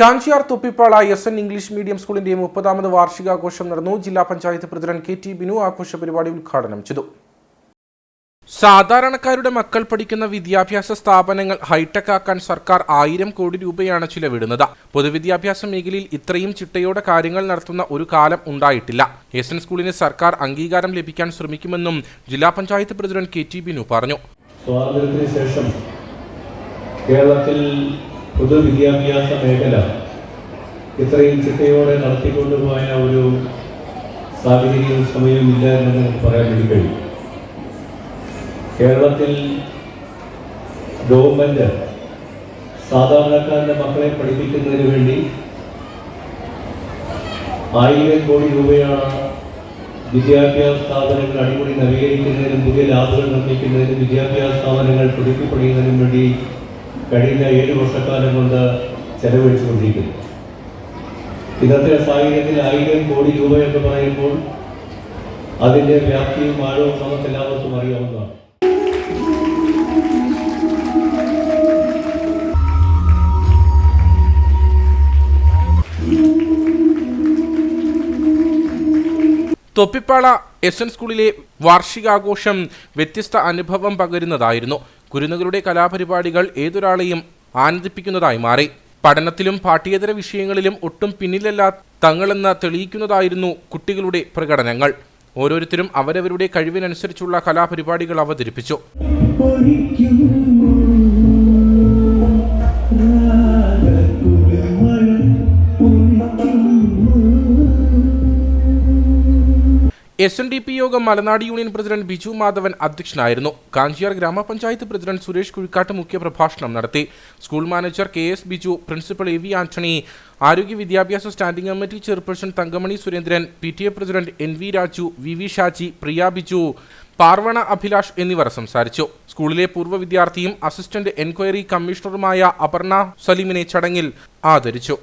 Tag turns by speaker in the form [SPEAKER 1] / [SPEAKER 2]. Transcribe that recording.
[SPEAKER 1] Kanchiyar Thoppippala S N English medium സ്കൂളിന്റെ മുപ്പതാമത് വാർഷികാഘോഷം നടന്നു. ജില്ലാ panchayat president K T Binu ആഘോഷ പരിപാടി ഉദ്ഘാടനം ചെയ്തു. സാധാരണക്കാരുടെ മക്കൾ പഠിക്കുന്ന വിദ്യാഭ്യാസ സ്ഥാപനങ്ങൾ ഹൈടെക് ആക്കാൻ സർക്കാർ ആയിരം കോടി രൂപയാണ് ചിലവിടുന്നത്. പൊതുവിദ്യാഭ്യാസ മേഖലയിൽ ഇത്രയും ചിട്ടയോടെ കാര്യങ്ങൾ നടത്തുന്ന ഒരു കാലം ഉണ്ടായിട്ടില്ല. എസ് എൻ സ്കൂളിന് സർക്കാർ അംഗീകാരം ലഭിക്കാൻ ശ്രമിക്കുമെന്നും ജില്ലാ panchayat president K T Binu പറഞ്ഞു.
[SPEAKER 2] സ്വാതന്ത്ര്യത്തിന് ശേഷം കേരളത്തിൽ പൊതുവിദ്യാഭ്യാസ മേഖല ഇത്രയും ചിട്ടയോടെ നടത്തിക്കൊണ്ടുപോയ ഒരു സാഹചര്യവും സമയവും ഇല്ല എന്ന് നമുക്ക് പറയാൻ വേണ്ടി കഴിയും. കേരളത്തിൽ ഗവൺമെന്റ് സാധാരണക്കാരന്റെ മക്കളെ പഠിപ്പിക്കുന്നതിന് വേണ്ടി ആയിരം കോടി രൂപയാണ് വിദ്യാഭ്യാസ സ്ഥാപനങ്ങൾ അടിമുടി നവീകരിക്കുന്നതിനും പുതിയ ലാബുകൾ നിർമ്മിക്കുന്നതിനും വിദ്യാഭ്യാസ സ്ഥാപനങ്ങൾ പുതുക്കിപ്പണിയുന്നതിനും വേണ്ടി കഴിഞ്ഞ ഏഴ് വർഷക്കാലം കൊണ്ട് ചെലവഴിച്ചുകൊണ്ടിരിക്കുന്നു. ഇന്നത്തെ സാഹചര്യത്തിൽ ആയിരം കോടി രൂപ എന്ന് പറയുമ്പോൾ അതിന്റെ വ്യാപ്തിയും ആഴവും നമുക്ക് എല്ലാവർക്കും അറിയാവുന്നതാണ്.
[SPEAKER 1] തൊപ്പിപ്പാള എസ് എൻ സ്കൂളിലെ വാർഷികാഘോഷം വ്യത്യസ്ത അനുഭവം പകരുന്നതായിരുന്നു. കുരുന്നുകളുടെ കലാപരിപാടികൾ ഏതൊരാളെയും ആനന്ദിപ്പിക്കുന്നതായി മാറി. പഠനത്തിലും പാഠ്യേതര വിഷയങ്ങളിലും ഒട്ടും പിന്നിലല്ല തങ്ങളെന്ന് തെളിയിക്കുന്നതായിരുന്നു കുട്ടികളുടെ പ്രകടനങ്ങൾ. ഓരോരുത്തരും അവരവരുടെ കഴിവിനനുസരിച്ചുള്ള കലാപരിപാടികൾ അവതരിപ്പിച്ചു. എസ് എൻ ഡി പി യോഗം മലനാട് യൂണിയൻ പ്രസിഡന്റ് ബിജു മാധവൻ അധ്യക്ഷനായിരുന്നു. കാഞ്ചിയാർ ഗ്രാമപഞ്ചായത്ത് പ്രസിഡന്റ് സുരേഷ് കുഴിക്കാട്ട് മുഖ്യപ്രഭാഷണം നടത്തി. School manager K S Biju principal A V Antony ആരോഗ്യ വിദ്യാഭ്യാസ standing committee chairperson Thankamani Surendran P T A president N V Raju V V Shaji Priya Biju Parvana Abhilash എന്നിവർ സംസാരിച്ചു. സ്കൂളിലെ പൂർവ വിദ്യാർത്ഥിയും അസിസ്റ്റന്റ് എൻക്വയറി കമ്മീഷണറുമായ അപർണ സലീമിനെ ചടങ്ങിൽ ആദരിച്ചു.